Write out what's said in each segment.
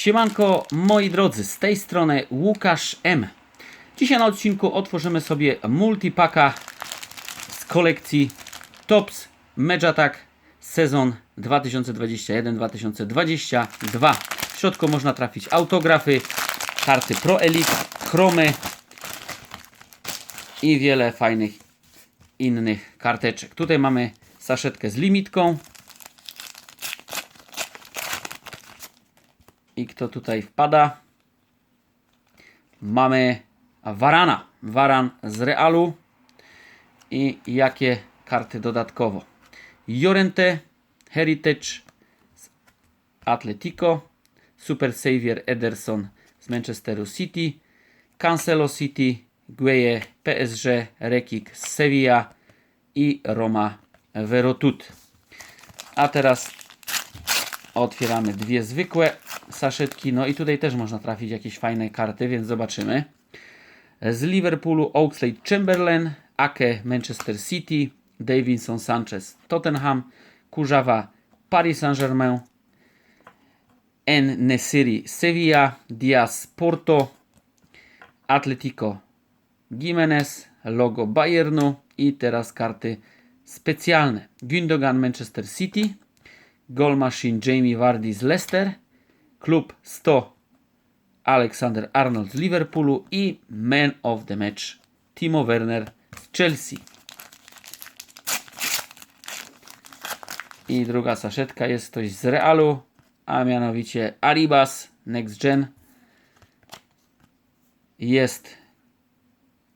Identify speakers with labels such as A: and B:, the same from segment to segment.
A: Siemanko, moi drodzy, z tej strony Łukasz M. Dzisiaj na odcinku otworzymy sobie multipaka z kolekcji Tops Match Attack sezon 2021-2022. W środku można trafić autografy, karty Pro Elite, chromy i wiele fajnych innych karteczek. Tutaj mamy saszetkę z limitką. I kto tutaj wpada? Mamy Varana. Varan z Realu. I jakie karty dodatkowo? Jorente, Heritage z Atletico, Super Savior Ederson z Manchesteru City, Cancelo City, Gueye PSG, Rekik z Sevilla i Roma Verotut. A teraz otwieramy dwie zwykłe saszetki. No i tutaj też można trafić jakieś fajne karty, więc zobaczymy. Z Liverpoolu Oxlade Chamberlain, Ake Manchester City, Davinson Sanchez Tottenham, Kurzawa Paris Saint-Germain, N Nesiri Sevilla, Diaz Porto, Atletico Jimenez, logo Bayernu i teraz karty specjalne. Gündogan Manchester City, Goal Machine Jamie Vardy z Leicester, Klub 100 Alexander Arnold z Liverpoolu i Man of the Match Timo Werner z Chelsea. I druga saszetka jest ktoś z Realu, a mianowicie Aribas Next Gen. Jest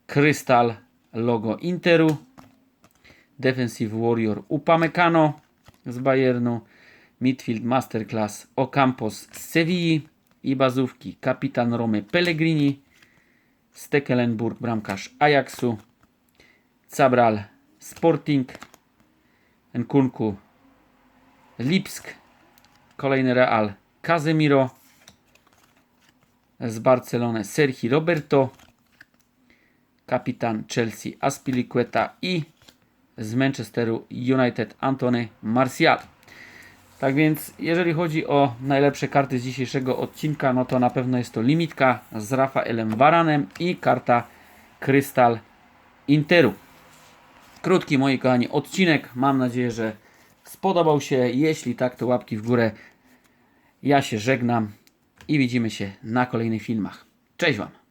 A: Krystal logo Interu. Defensive Warrior Upamecano z Bayernu. Midfield Masterclass Ocampos z Sewilli i bazówki Kapitan Romy Pellegrini. Stekelenburg bramkarz Ajaxu. Cabral Sporting. Nkunku Lipsk. Kolejny Real Casemiro. Z Barcelony Sergi Roberto. Kapitan Chelsea Aspilicueta i z Manchesteru United Antony Martial. Tak więc, jeżeli chodzi o najlepsze karty z dzisiejszego odcinka, no to na pewno jest to limitka z Rafaelem Varanem i karta Krystal Interu. Krótki, moi kochani, odcinek. Mam nadzieję, że spodobał się. Jeśli tak, to łapki w górę. Ja się żegnam i widzimy się na kolejnych filmach. Cześć Wam!